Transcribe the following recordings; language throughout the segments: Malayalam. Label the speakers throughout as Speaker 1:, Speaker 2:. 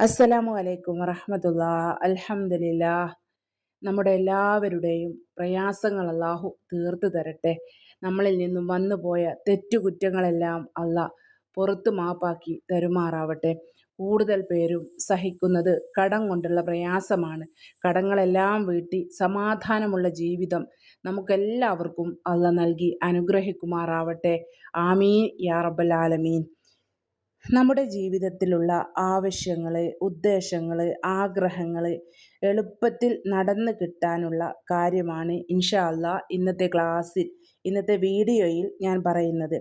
Speaker 1: അസ്സലാമു അലൈക്കും വറഹമത്തുള്ള. അൽഹംദുലില്ല നമ്മുടെ എല്ലാവരുടെയും പ്രയാസങ്ങൾ അള്ളാഹു തീർത്തു തരട്ടെ. നമ്മളിൽ നിന്നും വന്നുപോയ തെറ്റുകുറ്റങ്ങളെല്ലാം അല്ല പുറത്തു മാപ്പാക്കി തരുമാറാവട്ടെ. കൂടുതൽ പേരും സഹിക്കുന്നത് കടം കൊണ്ടുള്ള പ്രയാസമാണ്. കടങ്ങളെല്ലാം വീട്ടി സമാധാനമുള്ള ജീവിതം നമുക്കെല്ലാവർക്കും അല്ല നൽകി അനുഗ്രഹിക്കുമാറാവട്ടെ. ആമീൻ യാ റബ്ബൽ ആലമീൻ. നമ്മുടെ ജീവിതത്തിലുള്ള ആവശ്യങ്ങൾ ഉദ്ദേശങ്ങൾ ആഗ്രഹങ്ങൾ എളുപ്പത്തിൽ നടന്നു കിട്ടാനുള്ള കാര്യമാണ് ഇൻഷാ ഇന്നത്തെ ക്ലാസ്സിൽ ഇന്നത്തെ വീഡിയോയിൽ ഞാൻ പറയുന്നത്.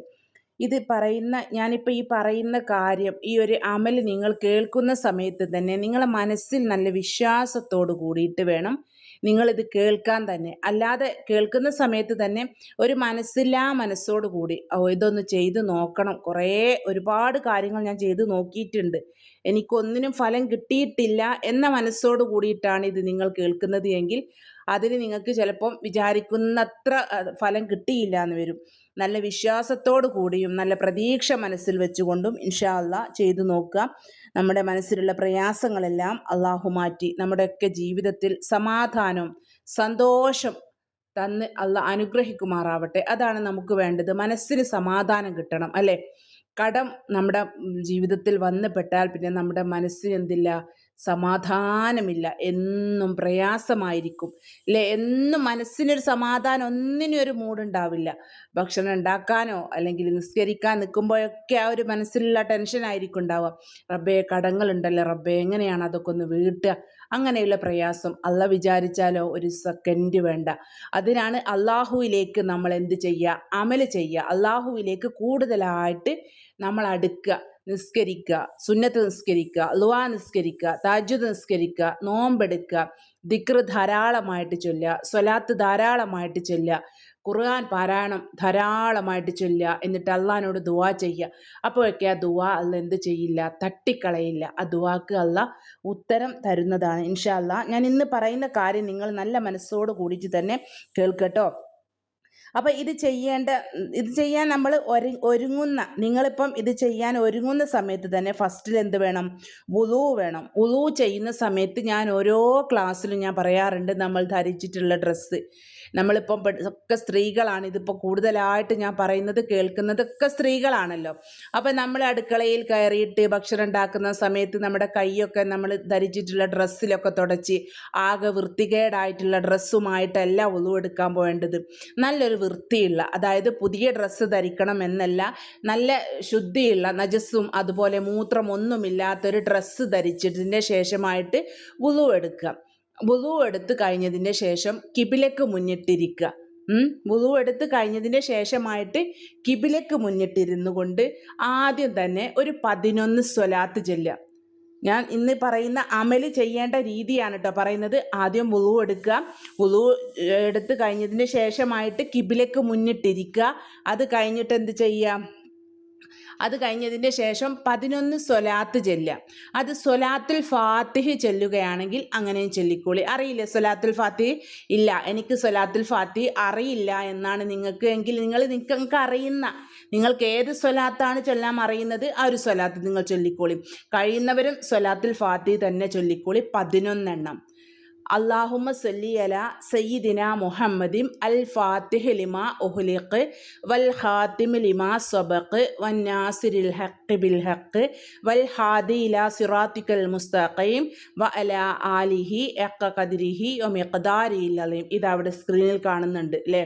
Speaker 1: ഇത് പറയുന്ന ഞാനിപ്പോൾ ഈ പറയുന്ന കാര്യം ഈ ഒരു അമൽ നിങ്ങൾ കേൾക്കുന്ന സമയത്ത് തന്നെ നിങ്ങളെ മനസ്സിൽ നല്ല വിശ്വാസത്തോട് കൂടിയിട്ട് വേണം നിങ്ങളിത് കേൾക്കാൻ തന്നെ അല്ലാതെ കേൾക്കുന്ന സമയത്ത് തന്നെ ഒരു മനസ്സില്ലാ മനസ്സോട് കൂടി ഇതൊന്ന് ചെയ്ത് നോക്കണം. കുറേ ഒരുപാട് കാര്യങ്ങൾ ഞാൻ ചെയ്ത് നോക്കിയിട്ടുണ്ട്. എനിക്കൊന്നിനും ഫലം കിട്ടിയിട്ടില്ല എന്ന മനസ്സോട് കൂടിയിട്ടാണ് ഇത് നിങ്ങൾ കേൾക്കുന്നത് എങ്കിൽ അതിന് നിങ്ങൾക്ക് ചിലപ്പം വിചാരിക്കുന്നത്ര ഫലം കിട്ടിയില്ല എന്ന് വരും. നല്ല വിശ്വാസത്തോടു കൂടിയും നല്ല പ്രതീക്ഷ മനസ്സിൽ വെച്ചുകൊണ്ടും ഇൻഷാ അല്ല ചെയ്തു നോക്കുക. നമ്മുടെ മനസ്സിലുള്ള പ്രയാസങ്ങളെല്ലാം അള്ളാഹു മാറ്റി. നമ്മുടെയൊക്കെ ജീവിതത്തിൽ സമാധാനം സന്തോഷം തന്ന് അല്ല അനുഗ്രഹിക്കുമാറാവട്ടെ. അതാണ് നമുക്ക് വേണ്ടത്. മനസ്സിന് സമാധാനം കിട്ടണം അല്ലേ? കടം നമ്മുടെ ജീവിതത്തിൽ വന്നു പെട്ടാൽ പിന്നെ നമ്മുടെ മനസ്സിന് എന്തില്ല സമാധാനമില്ല. എന്നും പ്രയാസമായിരിക്കും. അല്ലേ എന്നും മനസ്സിനൊരു സമാധാനം ഒന്നിനും ഒരു മൂടുണ്ടാവില്ല ഭക്ഷണം ഉണ്ടാക്കാനോ അല്ലെങ്കിൽ നിസ്കരിക്കാൻ നിൽക്കുമ്പോഴൊക്കെ ആ ഒരു മനസ്സിലുള്ള ടെൻഷനായിരിക്കും ഉണ്ടാവുക റബ്ബേ കടങ്ങളുണ്ടല്ലോ. റബ്ബേ എങ്ങനെയാണ് അതൊക്കെ ഒന്ന് വീട്ടുക? അങ്ങനെയുള്ള പ്രയാസം അല്ല വിചാരിച്ചാലോ ഒരു സെക്കൻഡ് വേണ്ട. അതിനാണ് അള്ളാഹുവിലേക്ക് നമ്മൾ എന്ത് ചെയ്യുക? അമൽ ചെയ്യുക. അള്ളാഹുവിലേക്ക് കൂടുതലായിട്ട് നമ്മൾ അടുക്കുക. നിസ്കരിക്കുക സുന്നത്ത് നിസ്കരിക്കുക ലുവാ നിസ്കരിക്കുക താജുദ് നിസ്കരിക്കുക നോമ്പെടുക്കുക ദിക്ർ ധാരാളമായിട്ട് ചൊല്ലുക സ്വലാത്ത് ധാരാളമായിട്ട് ചൊല്ലുക ഖുർആൻ പാരായണം ധാരാളമായിട്ട് ചൊല്ലുക എന്നിട്ട് അള്ളഹാനോട് ദുവാ ചെയ്യുക. അപ്പോഴൊക്കെ ആ ദുവാ അല്ല എന്ത് ചെയ്യില്ല തട്ടിക്കളയില്ല. ആ ദുവാക്ക് അല്ല ഉത്തരം തരുന്നതാണ്. ഇൻഷാല്ല ഞാൻ ഇന്ന് പറയുന്ന കാര്യം നിങ്ങൾ നല്ല മനസ്സോട് കൂടിയിട്ട് തന്നെ കേൾക്കട്ടോ. അപ്പോൾ ഇത് ചെയ്യേണ്ട ഇത് ചെയ്യാൻ നമ്മൾ ഒരു ഒരുങ്ങുന്ന നിങ്ങളിപ്പം ഇത് ചെയ്യാൻ ഒരുങ്ങുന്ന സമയത്ത് തന്നെ ഫസ്റ്റിൽ എന്ത് വേണം? ഉളു വേണം. ഉളു ചെയ്യുന്ന സമയത്ത് ഞാൻ ഓരോ ക്ലാസ്സിലും ഞാൻ പറയാറുണ്ട് നമ്മൾ ധരിച്ചിട്ടുള്ള ഡ്രസ്സ് നമ്മളിപ്പം ഒക്കെ സ്ത്രീകളാണ്. ഇതിപ്പോൾ കൂടുതലായിട്ട് ഞാൻ പറയുന്നത് കേൾക്കുന്നതൊക്കെ സ്ത്രീകളാണല്ലോ. അപ്പം നമ്മൾ അടുക്കളയിൽ കയറിയിട്ട് ഭക്ഷണം ഉണ്ടാക്കുന്ന സമയത്ത് നമ്മുടെ കൈയൊക്കെ നമ്മൾ ധരിച്ചിട്ടുള്ള ഡ്രസ്സിലൊക്കെ തുടച്ച് ആകെ വൃത്തികേടായിട്ടുള്ള ഡ്രസ്സുമായിട്ടല്ല എടുക്കാൻ പോകേണ്ടത് നല്ലൊരു വൃത്തിയുള്ള അതായത് പുതിയ ഡ്രസ്സ് ധരിക്കണം എന്നല്ല നല്ല ശുദ്ധിയുള്ള നജസ്സും അതുപോലെ മൂത്രമൊന്നുമില്ലാത്തൊരു ഡ്രസ്സ് ധരിച്ചതിന്റെ ശേഷമായിട്ട് വുളു എടുക്കുക. വുളു എടുത്ത് കഴിഞ്ഞതിന്റെ ശേഷം കിബിലക്ക് മുന്നിട്ടിരിക്കുക. വുളു എടുത്ത് കഴിഞ്ഞതിന്റെ ശേഷമായിട്ട് കിബിലക്ക് മുന്നിട്ടിരുന്നു കൊണ്ട് ആദ്യം തന്നെ ഒരു പതിനൊന്ന് സ്വലാത്ത് ചെല്ലുക. ഞാൻ ഇന്ന് പറയുന്ന അമൽ ചെയ്യേണ്ട രീതിയാണ് കേട്ടോ പറയുന്നത്. ആദ്യം വുളു എടുക്കുക. വുളു എടുത്ത് കഴിഞ്ഞതിന് ശേഷമായിട്ട് കിബിലേക്ക് മുന്നിട്ടിരിക്കുക. അത് കഴിഞ്ഞിട്ട് എന്ത് ചെയ്യാം? അത് കഴിഞ്ഞതിന് ശേഷം പതിനൊന്ന് സൊലാത്ത് ചെല്ലുക. അത് സൊലാത്തുൽ ഫാത്തിഹ് ചെല്ലുകയാണെങ്കിൽ അങ്ങനെയും ചൊല്ലിക്കോളി. അറിയില്ല സൊലാത്തുൽ ഫാത്തിഹ്? ഇല്ല എനിക്ക് സൊലാത്തുൽ ഫാത്തിഹ് അറിയില്ല എന്നാണ് നിങ്ങൾക്ക് എങ്കിൽ നിങ്ങൾ നിങ്ങൾക്ക് അറിയുന്ന നിങ്ങൾക്ക് ഏത് സ്വലാത്താണ് ചൊല്ലാൻ അറിയുന്നത്? ആ ഒരു സ്വലാത്ത് നിങ്ങൾ ചൊല്ലിക്കോളി. കഴിയുന്നവരും സ്വലാത്തിൽ ഫാത്തി തന്നെ ചൊല്ലിക്കോളി പതിനൊന്നെണ്ണം. അള്ളാഹുമ്മ സല്ലി അല സയ്യിദിന മുഹമ്മദിം അൽ ഫാത്തിഹ് ലിമ ഉഹ്ലിഖ് വൽ ഖാത്തിമ് ലിമ സബഖ് നാസിരിൽ ഹഖ് ബിൽ ഹഖ് വൽ ഹാദി ഇല സിറാത്തിക്കൽ മുസ്തഖീം വ അല ആലിഹി എക്ക കദിരിഹി ഒ മിഖ്ദാരി അലീം ഇത് അവിടെ സ്ക്രീനിൽ കാണുന്നുണ്ട് അല്ലേ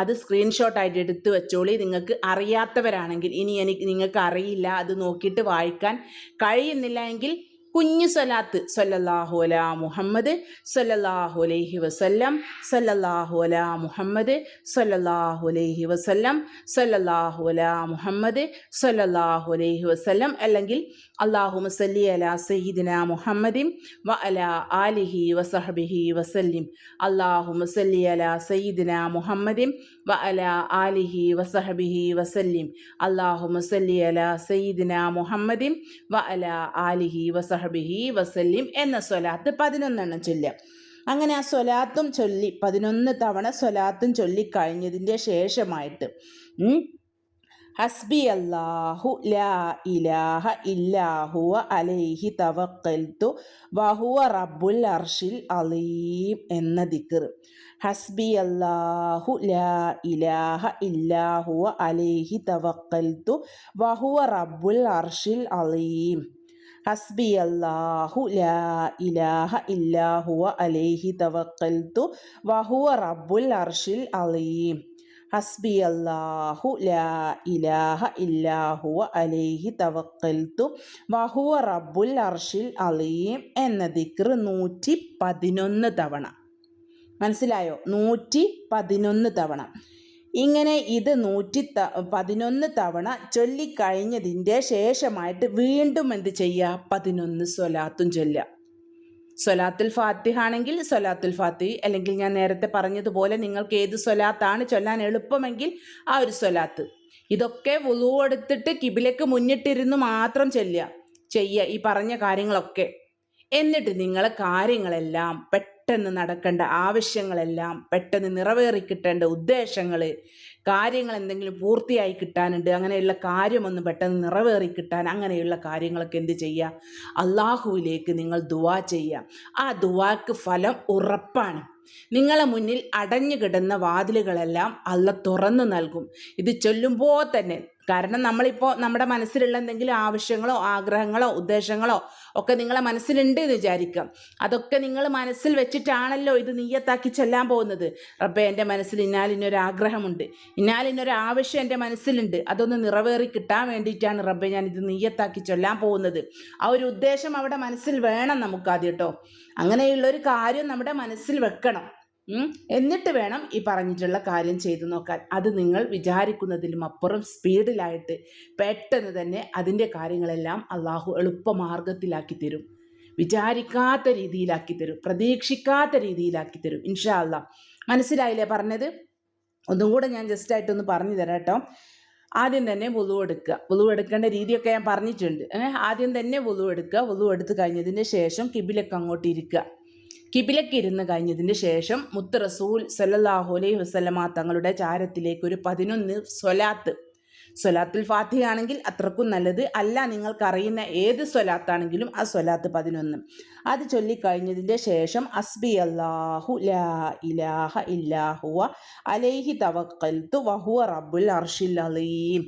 Speaker 1: അത് സ്ക്രീൻഷോട്ടായിട്ട് എടുത്ത് വെച്ചോളി. നിങ്ങൾക്ക് അറിയാത്തവരാണെങ്കിൽ ഇനി എനിക്ക് നിങ്ങൾക്ക് അറിയില്ല. അത് നോക്കിയിട്ട് വായിക്കാൻ കഴിയുന്നില്ല എങ്കിൽ കുഞ്ഞു സലാത്ത് സല്ലല്ലാഹു അല മുഹമ്മദ് സല്ലല്ലാഹു അലൈഹി വസല്ലം. സല്ലല്ലാഹു അല മുഹമ്മദ് സല്ലല്ലാഹു അലൈഹി വസല്ലം. സല്ലല്ലാഹു അല മുഹമ്മദ് സല്ലല്ലാഹു അലൈഹി വസല്ലം. അല്ലെങ്കിൽ അള്ളാഹു മസല്ലി അലാ സയ്യിദിന മുഹമ്മദിം വ അലാ ആലിഹി വസഹബിഹി വസല്ലിം. അള്ളാഹു മസല്ലി അലാ സയ്യിദിന മുഹമ്മദിം വ അലാ ആലിഹി വസഹബിഹി വസല്ലിം. അള്ളാഹു മസല്ലി അലാ സയ്യിദിന മുഹമ്മദിം വ അലാ ആലിഹി വസഹ വസഹബിഹി വസല്ലിം എന്ന സ്വലാത്ത് പതിനൊന്നെണ്ണം ചൊല്ലുക. അങ്ങനെ ആ സ്വലാത്തും ചൊല്ലി പതിനൊന്ന് തവണ സ്വലാത്തും ചൊല്ലിക്കഴിഞ്ഞതിന്റെ ശേഷമായിട്ട് ഹസ്ബി അല്ലാഹു ലാ ഇലാഹ ഇല്ലാഹുവ അലൈഹി തവക്കൽത്തു വഹുവ റബ്ബുൽ അർഷിൽ അലീം എന്ന ദിക്ർ. ഹസ്ബി അല്ലാഹു ലാ ഇലാഹ ഇല്ലാഹുവ അലൈഹി തവക്കൽത്തു വഹുവ റബ്ബുൽ അർഷിൽ അലീം. ഹസ്ബി അല്ലാഹു ലാ ഇലാഹ ഇല്ലാഹുവ അലൈഹി തവക്കൽത്തു വഹുവ റബ്ബുൽ അർഷിൽ അലീം. ഹസ്ബി അല്ലാഹു ലാ ഇലാഹ ഇല്ലാഹുവ അലൈഹി തവക്കൽത്തു വഹുവ റബ്ബുൽ അർഷിൽ അലീം എന്ന ദിക്ർ നൂറ്റി പതിനൊന്ന് തവണ. മനസ്സിലായോ? നൂറ്റി പതിനൊന്ന് തവണ. ഇങ്ങനെ ഇത് നൂറ്റി ത പതിനൊന്ന് തവണ ചൊല്ലിക്കഴിഞ്ഞതിന്റെ ശേഷമായിട്ട് വീണ്ടും എന്ത് ചെയ്യുക? പതിനൊന്ന് സ്വലാത്തും ചൊല്ലുക. സ്വലാത്തുൽ ഫാത്തിഹ ആണെങ്കിൽ സൊലാത്തുൽ ഫാത്തി അല്ലെങ്കിൽ ഞാൻ നേരത്തെ പറഞ്ഞതുപോലെ നിങ്ങൾക്ക് ഏത് സൊലാത്താണ് ചൊല്ലാൻ എളുപ്പമെങ്കിൽ ആ ഒരു സൊലാത്ത്. ഇതൊക്കെ വുളു എടുത്തിട്ട് കിബിലേക്ക് മുന്നിട്ടിരുന്ന് മാത്രം ചെല്ലുക ചെയ്യുക ഈ പറഞ്ഞ കാര്യങ്ങളൊക്കെ. എന്നിട്ട് നിങ്ങളെ കാര്യങ്ങളെല്ലാം പെട്ടെന്ന് നടക്കേണ്ട ആവശ്യങ്ങളെല്ലാം പെട്ടെന്ന് നിറവേറി കിട്ടേണ്ട ഉദ്ദേശങ്ങൾ കാര്യങ്ങൾ എന്തെങ്കിലും പൂർത്തിയായി കിട്ടാനുണ്ട് അങ്ങനെയുള്ള കാര്യമൊന്നും പെട്ടെന്ന് നിറവേറി കിട്ടാൻ അങ്ങനെയുള്ള കാര്യങ്ങളൊക്കെ എന്ത് ചെയ്യുക അള്ളാഹുവിലേക്ക് നിങ്ങൾ ദുവാ ചെയ്യുക ആ ദുവാക്ക് ഫലം ഉറപ്പാണ്. നിങ്ങളെ മുന്നിൽ അടഞ്ഞു കിടന്ന വാതിലുകളെല്ലാം അല്ല തുറന്നു നൽകും. ഇത് ചൊല്ലുമ്പോൾ തന്നെ കാരണം നമ്മളിപ്പോൾ നമ്മുടെ മനസ്സിലുള്ള എന്തെങ്കിലും ആവശ്യങ്ങളോ ആഗ്രഹങ്ങളോ ഉദ്ദേശങ്ങളോ ഒക്കെ നിങ്ങളെ മനസ്സിലുണ്ട് എന്ന് വിചാരിക്കാം. അതൊക്കെ നിങ്ങൾ മനസ്സിൽ വെച്ചിട്ടാണല്ലോ ഇത് നീയത്താക്കി ചെല്ലാൻ പോകുന്നത്. റബ്ബെ എന്റെ മനസ്സിൽ ഇന്നാലിനൊരു ആഗ്രഹമുണ്ട്. ഇന്നാലിനൊരു ആവശ്യം എന്റെ മനസ്സിലുണ്ട്. അതൊന്ന് നിറവേറി കിട്ടാൻ വേണ്ടിയിട്ടാണ് റബ്ബെ ഞാൻ ഇത് നീയത്താക്കി ചൊല്ലാൻ പോകുന്നത്. ആ ഒരു ഉദ്ദേശം അവിടെ മനസ്സിൽ വേണം നമുക്കാദ്യം കേട്ടോ അങ്ങനെയുള്ളൊരു കാര്യം നമ്മുടെ മനസ്സിൽ വെക്കണം. എന്നിട്ട് വേണം ഈ പറഞ്ഞിട്ടുള്ള കാര്യം ചെയ്തു നോക്കാൻ. അത് നിങ്ങൾ വിചാരിക്കുന്നതിലും അപ്പുറം സ്പീഡിലായിട്ട് പെട്ടെന്ന് തന്നെ അതിന്റെ കാര്യങ്ങളെല്ലാം അള്ളാഹു എളുപ്പമാർഗത്തിലാക്കി തരും. വിചാരിക്കാത്ത രീതിയിലാക്കി തരും. പ്രതീക്ഷിക്കാത്ത രീതിയിലാക്കി തരും. ഇൻഷാ അല്ല മനസ്സിലായില്ലേ പറഞ്ഞത്? ഒന്നും കൂടെ ഞാൻ ജസ്റ്റ് ആയിട്ടൊന്ന് പറഞ്ഞു തരാം കേട്ടോ. ആദ്യം തന്നെ വുളു എടുക്കുക. വുളു രീതിയൊക്കെ ഞാൻ പറഞ്ഞിട്ടുണ്ട്. ആദ്യം തന്നെ വുളു എടുക്കുക. വുളു എടുത്തു കഴിഞ്ഞതിന് ശേഷം കിബിലൊക്കെ അങ്ങോട്ട് ഇരിക്കുക. കിബിലക്ക് ഇരുന്ന് കഴിഞ്ഞതിന് ശേഷം മുത്ത് റസൂൽ സല്ലാഹു അലൈഹി വസ്ലമ തങ്ങളുടെ ചാരത്തിലേക്ക് ഒരു പതിനൊന്ന് സ്വലാത്ത്. സ്വലാത്തുൽ ഫാത്തിയാണെങ്കിൽ അത്രക്കും നല്ലത്. അല്ല നിങ്ങൾക്കറിയുന്ന ഏത് സ്വലാത്താണെങ്കിലും ആ സ്വലാത്ത് പതിനൊന്ന്. അത് ചൊല്ലിക്കഴിഞ്ഞതിന്റെ ശേഷം അസ്ബി അല്ലാഹു ലാ ഇലാഹ ഇല്ലാഹുവ അലൈഹി തവക്കൽത്തു വഹുവ റബ്ബുൽ അർഷിൽ അലീം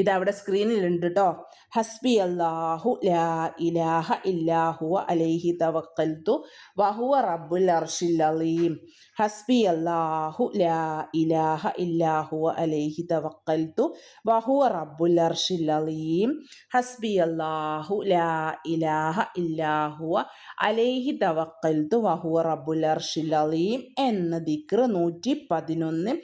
Speaker 1: ഇതവിടെ സ്ക്രീനിലുണ്ട് കേട്ടോ ഹസ്ബി അല്ലാഹു ലാ ഇലാഹ ഇല്ലാഹുവ അലൈഹി തവക്കൽത്തു വഹുവ റബ്ബുൽ അർഷിൽ അലീം. ഹസ്ബി അല്ലാഹു ലാ ഇലാഹ ഇല്ലാഹുവ അലൈഹി തവക്കൽത്തു വഹുവ റബ്ബുൽ അർഷിൽ അലീം. ഹസ്ബി അല്ലാഹു ലാ ഇലാഹ ഇല്ലാഹുവ അലൈഹി തവക്കൽത്തു വഹുവ റബ്ബുൽ അർഷിൽ അലീം എന്ന ദിക്ർ നൂറ്റി പതിനൊന്ന്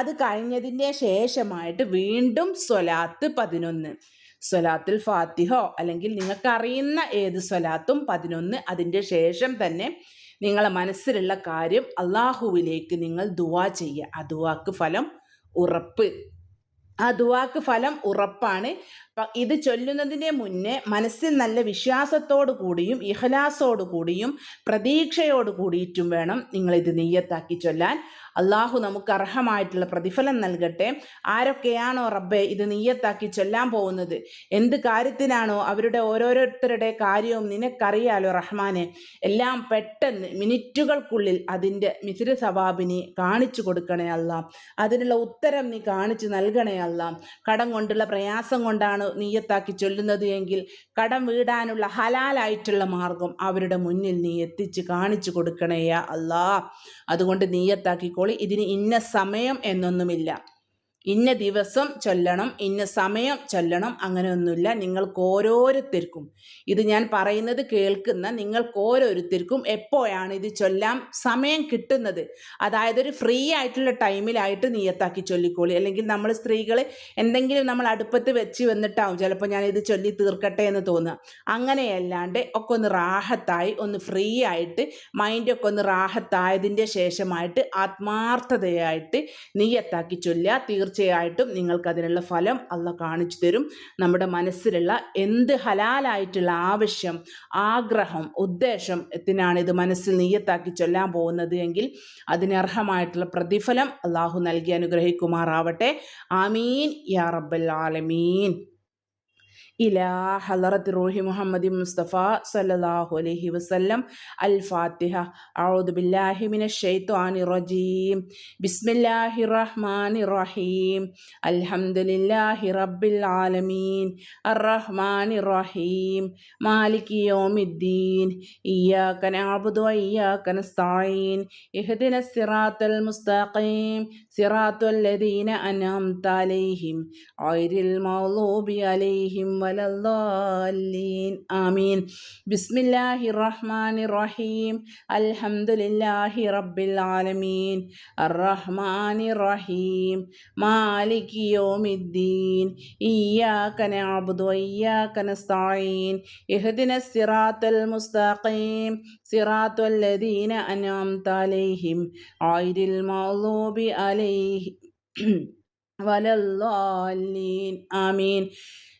Speaker 1: അത് കഴിഞ്ഞതിന്റെ ശേഷമായിട്ട് വീണ്ടും സ്വലാത്ത് പതിനൊന്ന്. സ്വലാത്തുൽ ഫാത്തിഹോ അല്ലെങ്കിൽ നിങ്ങൾക്ക് അറിയുന്ന ഏത് സ്വലാത്തും പതിനൊന്ന്. അതിന്റെ ശേഷം തന്നെ നിങ്ങളെ മനസ്സിലുള്ള കാര്യം അള്ളാഹുവിലേക്ക് നിങ്ങൾ ദുവാ ചെയ്യുക. ആ ദുവാക്ക് ഫലം ഉറപ്പ്. ആ ദുവാക്ക് ഫലം ഉറപ്പാണ്. ഇത് ചൊല്ലുന്നതിന് മുന്നേ മനസ്സിൽ നല്ല വിശ്വാസത്തോടു കൂടിയും ഇഹലാസോടു കൂടിയും പ്രതീക്ഷയോട് കൂടിയിട്ടും വേണം നിങ്ങളിത് നെയ്യത്താക്കി ചൊല്ലാൻ. അള്ളാഹു നമുക്ക് അർഹമായിട്ടുള്ള പ്രതിഫലം നൽകട്ടെ. ആരൊക്കെയാണോ റബ്ബെ ഇത് നീയത്താക്കി ചൊല്ലാൻ പോകുന്നത്? എന്ത് കാര്യത്തിനാണോ അവരുടെ ഓരോരുത്തരുടെ കാര്യവും നിനക്കറിയാലോ റഹ്മാനെ? എല്ലാം പെട്ടെന്ന് മിനിറ്റുകൾക്കുള്ളിൽ അതിന്റെ മിഥുര സവാബിനെ കാണിച്ചു കൊടുക്കണേ അല്ല അതിനുള്ള ഉത്തരം നീ കാണിച്ചു നൽകണേ അല്ല കടം കൊണ്ടുള്ള പ്രയാസം കൊണ്ടാണ് നീയത്താക്കി ചൊല്ലുന്നത് എങ്കിൽ കടം വീടാനുള്ള ഹലാലായിട്ടുള്ള മാർഗം അവരുടെ മുന്നിൽ നീ എത്തിച്ച് കാണിച്ചു കൊടുക്കണേയാ അല്ലാ അതുകൊണ്ട് നീയത്താക്കിക്കോളി. ഇതിന് ഇന്ന സമയം എന്നൊന്നുമില്ല. ഇന്ന ദിവസം ചൊല്ലണം ഇന്ന സമയം ചൊല്ലണം അങ്ങനെയൊന്നുമില്ല. നിങ്ങൾക്ക് ഓരോരുത്തർക്കും. ഇത് ഞാൻ പറയുന്നത് കേൾക്കുന്ന നിങ്ങൾക്ക് ഓരോരുത്തർക്കും എപ്പോഴാണ് ഇത് ചൊല്ലാൻ സമയം കിട്ടുന്നത്? അതായത് ഒരു ഫ്രീ ആയിട്ടുള്ള ടൈമിലായിട്ട് നീയത്താക്കി ചൊല്ലിക്കോളി. അല്ലെങ്കിൽ നമ്മൾ സ്ത്രീകൾ എന്തെങ്കിലും നമ്മൾ അടുപ്പത്ത് വെച്ച് വന്നിട്ടാവും ചിലപ്പോൾ ഞാൻ ഇത് ചൊല്ലി തീർക്കട്ടെ എന്ന് തോന്നുക. അങ്ങനെയല്ലാണ്ട് ഒക്കെ ഒന്ന് റാഹത്തായി ഒന്ന് ഫ്രീ ആയിട്ട് മൈൻഡൊക്കെ ഒന്ന് റാഹത്തായതിന്റെ ശേഷമായിട്ട് ആത്മാർത്ഥതയായിട്ട് നീയത്താക്കി ചൊല്ലുക തീർ തീർച്ചയായിട്ടും നിങ്ങൾക്കതിനുള്ള ഫലം അല്ല കാണിച്ചു തരും. നമ്മുടെ മനസ്സിലുള്ള എന്ത് ഹലാലായിട്ടുള്ള ആവശ്യം ആഗ്രഹം ഉദ്ദേശം എത്തിനാണ് ഇത് മനസ്സിൽ നീയത്താക്കി ചൊല്ലാൻ പോകുന്നത് എങ്കിൽ അതിനർഹമായിട്ടുള്ള പ്രതിഫലം അള്ളാഹു നൽകി അനുഗ്രഹിക്കുമാറാവട്ടെ. ആമീൻ. യാ റബ്ബൽ ആലമീൻ. ഇലാ ഹലറത്ത് റൂഹി മുഹമ്മദി മുസ്തഫ സല്ലാഹു അലഹി വസ്ലം അൽ ഫാത്തിഹ ഔദുബില്ലാഹി മിന ഷെയ്ത്വാനി റജീം. ബിസ്മില്ലാഹി റഹ്മാൻ റഹീം. അൽഹംദുലില്ലാഹി റബ്ബിൽ ആലമീൻ. അറഹ്മാൻ റഹീം. മാലിക് യോമിദ്ദീൻ. ഇയ്യാക്ക നഅബുദു വഇയ്യാക്ക നസ്തഈൻ. ഇഹ്ദിന സിറാത്തൽ മുസ്തഖീം. സിറാത്തൽ ലദീന അൻഅംത അലൈഹിം. ഗൈറിൽ മഗ്ദൂബി അലൈഹിം عليهم غير المغضوب عليهم ولا الضالين آمين بسم الله الرحمن الرحيم الحمد لله رب العالمين الرحمن الرحيم مالك يوم الدين إياك نعبد وإياك نستعين اهدنا الصراط المستقيم صراط الذين أنعمت عليهم غير المغضوب عليهم ولا الضالين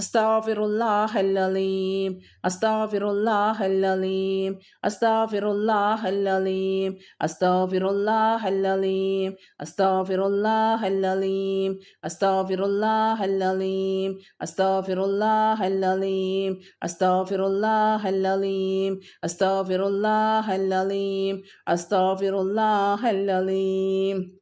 Speaker 1: Astaghfirullah al-alim. Astaghfirullah al-alim. Astaghfirullah al-alim. Astaghfirullah al-alim. Astaghfirullah al-alim. Astaghfirullah al-alim. Astaghfirullah al-alim. Astaghfirullah al-alim. Astaghfirullah al-alim. Astaghfirullah al-alim.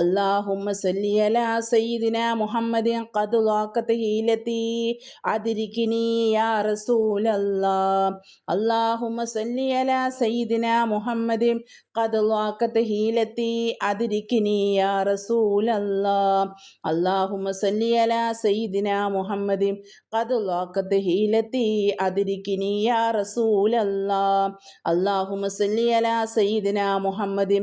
Speaker 1: അല്ലാഹുമ്മ അള്ളാഹുമ്മ സല്ലിയല സയ്യിദിന മുഹമ്മദ് കതുലാക്കത്ത് ഹീലത്തി. അതിരിക്കിനി യാ റസൂലല്ലാ അള്ളാഹുമ്മ സല്ലിയല സയ്യിദിന മുഹമ്മദ് കതുലാക്കത്ത് ഹീലത്തി. അതിരിക്കിനി യാ റസൂലല്ലാ അള്ളാഹുമ്മ സല്ലിയല സയ്യിദിന മുഹമ്മദ് കതുലാക്കത്ത് ഹീലത്തി. അതിരിക്കിനി യാ റസൂലല്ലാ അള്ളാഹുമ്മ അലാ സയ്യിദിന മുഹമ്മദിൻ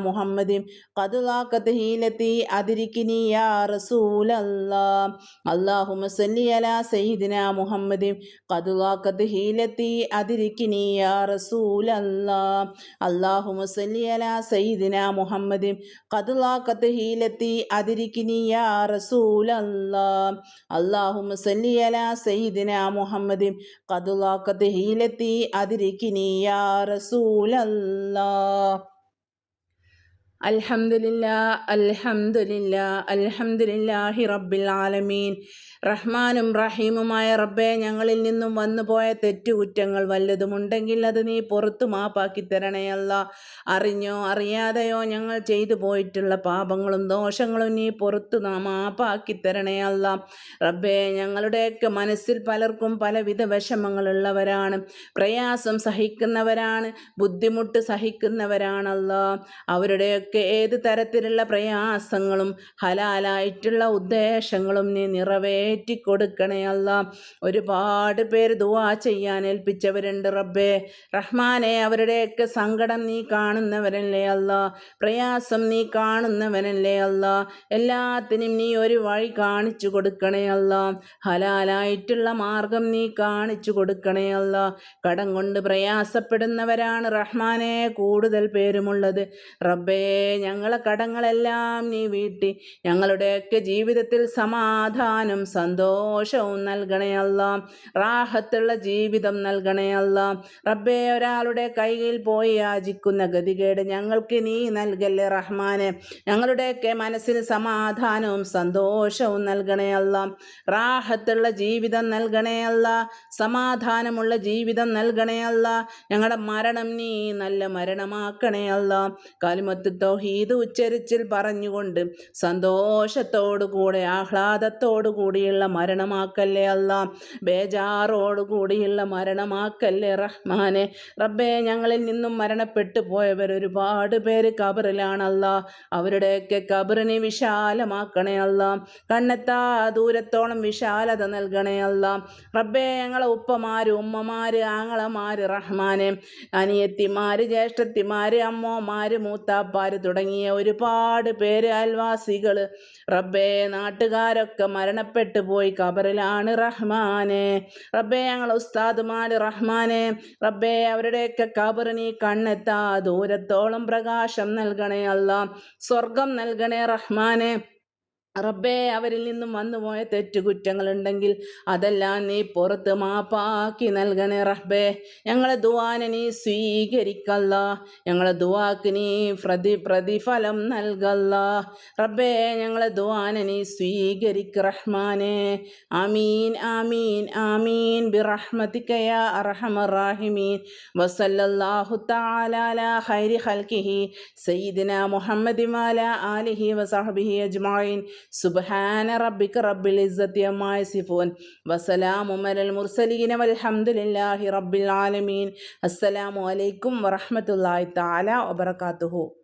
Speaker 1: മുഹമ്മദ് കതുലാക്കത്ത് ഹീലത്തി അതിരിക്കിനി യാ റസൂൽ അല്ലാ അള്ളാഹുമ സല്ലി അലാ സയ്യിദിന മുഹമ്മദ് കതുലാക്കത്ത് ഹീലത്തി അതിരിക്കിനി യാ റസൂൽ അല്ലാ അള്ളാഹുമ സല്ലി അലാ സയ്യിദിന മുഹമ്മദ് കതുലാക്കത്ത് ഹീലത്തി അതിരിക്കിനി യാ റസൂൽ അല്ലാ അള്ളാഹുമ അലാ സയ്യിദിന മുഹമ്മദ് കതുലാക്കത്ത് ഹീലത്തി യാ റസൂൽ അൽഹംദുലില്ലാ അൽഹംദുലില്ലാ അൽഹംദുലില്ലാഹി റബ്ബിൽ ആലമീൻ. റഹ്മാനും റഹീമുമായ റബ്ബെ ഞങ്ങളിൽ നിന്നും വന്നുപോയ തെറ്റുകുറ്റങ്ങൾ വല്ലതുമുണ്ടെങ്കിൽ അത് നീ പുറത്തു മാപ്പാക്കി തരണയല്ല അറിഞ്ഞോ അറിയാതെയോ ഞങ്ങൾ ചെയ്തു പോയിട്ടുള്ള പാപങ്ങളും ദോഷങ്ങളും നീ പുറത്തു മാപ്പാക്കി തരണയല്ല റബ്ബെ ഞങ്ങളുടെയൊക്കെ മനസ്സിൽ പലർക്കും പലവിധ വിഷമങ്ങളുള്ളവരാണ്. പ്രയാസം സഹിക്കുന്നവരാണ് ബുദ്ധിമുട്ട് സഹിക്കുന്നവരാണല്ലോ. അവരുടെയൊക്കെ ഏത് തരത്തിലുള്ള പ്രയാസങ്ങളും ഹലാലായിട്ടുള്ള ഉദ്ദേശങ്ങളും നീ നിറവേ കൊടുക്കണേ അല്ല. ഒരുപാട് പേര് ദുവാ ചെയ്യാൻ ഏൽപ്പിച്ചവരുണ്ട് റബ്ബേ. റഹ്മാനെ അവരുടെയൊക്കെ സങ്കടം നീ കാണുന്നവരല്ലേ അല്ല. പ്രയാസം നീ കാണുന്നവനല്ലേ അല്ല. എല്ലാത്തിനും നീ ഒരു വഴി കാണിച്ചു കൊടുക്കണേ അല്ല. ഹലാലായിട്ടുള്ള മാർഗം നീ കാണിച്ചു കൊടുക്കണേ അല്ല. കടം കൊണ്ട് പ്രയാസപ്പെടുന്നവരാണ് റഹ്മാനെ കൂടുതൽ പേരുമുള്ളത്. റബ്ബേ ഞങ്ങളെ കടങ്ങളെല്ലാം നീ വീട്ടി. ഞങ്ങളുടെയൊക്കെ ജീവിതത്തിൽ സമാധാനം സന്തോഷവും നൽകണേ റാഹത്തുള്ള ജീവിതം നൽകണേ റബ്ബേ ഒരാളുടെ കൈയിൽ പോയി യാചിക്കുന്ന ഗതികേട് ഞങ്ങൾക്ക് നീ നൽകല്ലേ റഹ്മാനെ. ഞങ്ങളുടെയൊക്കെ മനസ്സിൽ സമാധാനവും സന്തോഷവും നൽകണേ റാഹത്തുള്ള ജീവിതം നൽകണേ സമാധാനമുള്ള ജീവിതം നൽകണേ ഞങ്ങളുടെ മരണം നീ നല്ല മരണമാക്കണേ അല്ല. കാലിമത്ത് തൗഹീദ് ഉച്ചരിച്ചിൽ പറഞ്ഞുകൊണ്ട് സന്തോഷത്തോടു കൂടെ ആഹ്ലാദത്തോടു കൂടി കൂടിയുള്ള മരണമാക്കല്ലേ അല്ല ബേജാറോട് കൂടിയുള്ള മരണമാക്കല്ലേ റഹ്മാനെ? റബ്ബേ ഞങ്ങളിൽ നിന്നും മരണപ്പെട്ടു പോയവർ ഒരുപാട് പേര് കബറിലാണല്ല അവരുടെയൊക്കെ കബറിനെ വിശാലമാക്കണേ അല്ല കണ്ണെത്താ ദൂരത്തോളം വിശാലത നൽകണേ അല്ല റബ്ബേ ഞങ്ങളെ ഉപ്പമാര് ഉമ്മമാര് ആങ്ങളമാര് റഹ്മാനെ അനിയത്തിമാര് ജ്യേഷ്ഠത്തിമാര് അമ്മമാര് മൂത്താപ്പാര് തുടങ്ങിയ ഒരുപാട് പേര് അയൽവാസികൾ റബ്ബേ നാട്ടുകാരൊക്കെ മരണപ്പെട്ടു പോയി കബറിലാണ് റഹ്മാനെ. റബ്ബെ ഞങ്ങൾ ഉസ്താദുമാർ റഹ്മാനെ. റബ്ബെ അവരുടെയൊക്കെ കബറിനെ കണ്ണെത്താ. ദൂരത്തോളം പ്രകാശം നൽകണേ അല്ല. സ്വർഗം നൽകണേ റഹ്മാനെ. റബ്ബേ അവരിൽ നിന്നും വന്നുപോയ തെറ്റുകുറ്റങ്ങളുണ്ടെങ്കിൽ അതെല്ലാം നീ പുറത്ത് മാപ്പാക്കി നൽകണേ റബ്ബേ. ഞങ്ങളെ ദുവാനെ നീ സ്വീകരിക്കല്ല. ഞങ്ങളെ ദുവാക്ക് നീ പ്രതി പ്രതിഫലം നൽകല്ല. റബ്ബേ ഞങ്ങളെ ദുവാനെ നീ സ്വീകരിക്ക റഹ്മാനെ. ആമീൻ ആമീൻ ആമീൻ. ബിറഹ്മതിക്കയ അറഹമറാഹിമീൻ വസല്ലാഹു തആല ഹൈരി ഖൽഖിഹി. സയ്യിദിന മുഹമ്മദി മാല ആലിഹി വസാഹബിഹി അജ്മഈൻ. സുബ്ഹാന റബ്ബിക റബ്ബിൽ ഇസ്സത്തി അമ്മാ യസിഫൂൻ. വസലാമു അലൽ മുർസലീന വൽഹംദുലില്ലാഹി റബ്ബിൽ ആലമീൻ. അസ്സലാമു അലൈക്കും വറഹ്മത്തുള്ളാഹി തആല വബറകാതുഹു.